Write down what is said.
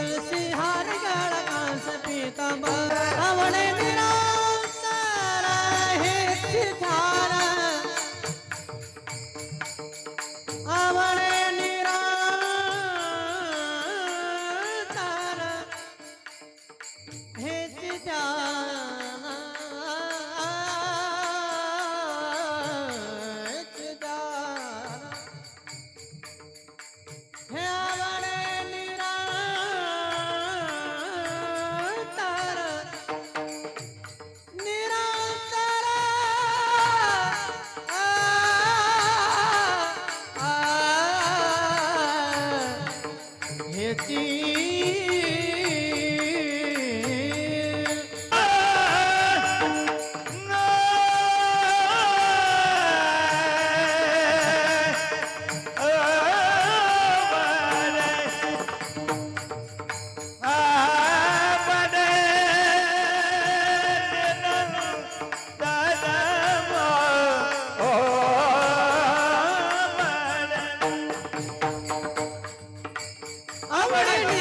कळशी हार गाळ कांस पितांबर आवडे निरंतर हे धार आवडे निरंतर हे धार सी Amém.